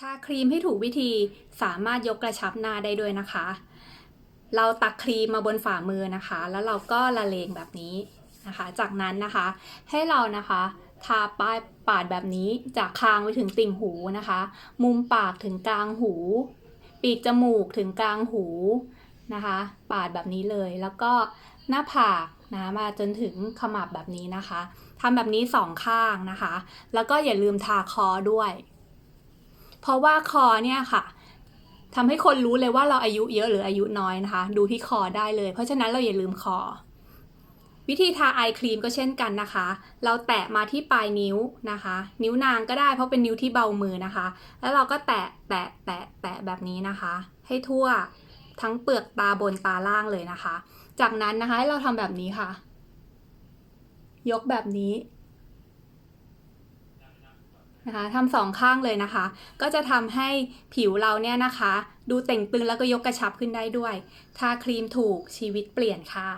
ทาครีมให้ถูกวิธีสามารถยกกระชับหน้าได้ด้วยนะคะ เราตักครีมมาบนฝ่ามือนะคะ แล้วเราก็ละเลงแบบนี้นะคะ จากนั้นนะคะให้เรานะคะทาป้ายปาดแบบนี้จากคางไปถึงติ่งหูนะคะ มุมปากถึงกลางหู ปีกจมูกถึงกลางหูนะคะ ปาดแบบนี้เลยแล้วก็หน้าผากนะมาจนถึงขมับแบบนี้นะคะทำแบบนี้สองข้างนะคะ แล้วก็อย่าลืมทาคอด้วย เพราะว่าคอเนี่ยค่ะทำให้คนรู้เลยว่าเราอายุเยอะหรืออายุน้อยนะคะ ดูที่คอได้เลย เพราะฉะนั้นเราอย่าลืมคอ วิธีทาไอครีมก็เช่นกันนะคะ เราแตะมาที่ปลายนิ้วนะคะ นิ้วนางก็ได้เพราะเป็นนิ้วที่เบามือนะคะ แล้วเราก็แตะแตะแตะแตะแบบนี้นะคะ ให้ทั่วทั้งเปลือกตาบนตาล่างเลยนะคะ จากนั้นนะคะให้เราทำแบบนี้ค่ะ ยกแบบนี้ นะคะทำสองข้างเลยนะคะ ก็จะทำให้ผิวเราเนี่ยนะคะ ดูเต่งตึงแล้วก็ยกกระชับขึ้นได้ด้วย ทาครีมถูกชีวิตเปลี่ยนค่ะ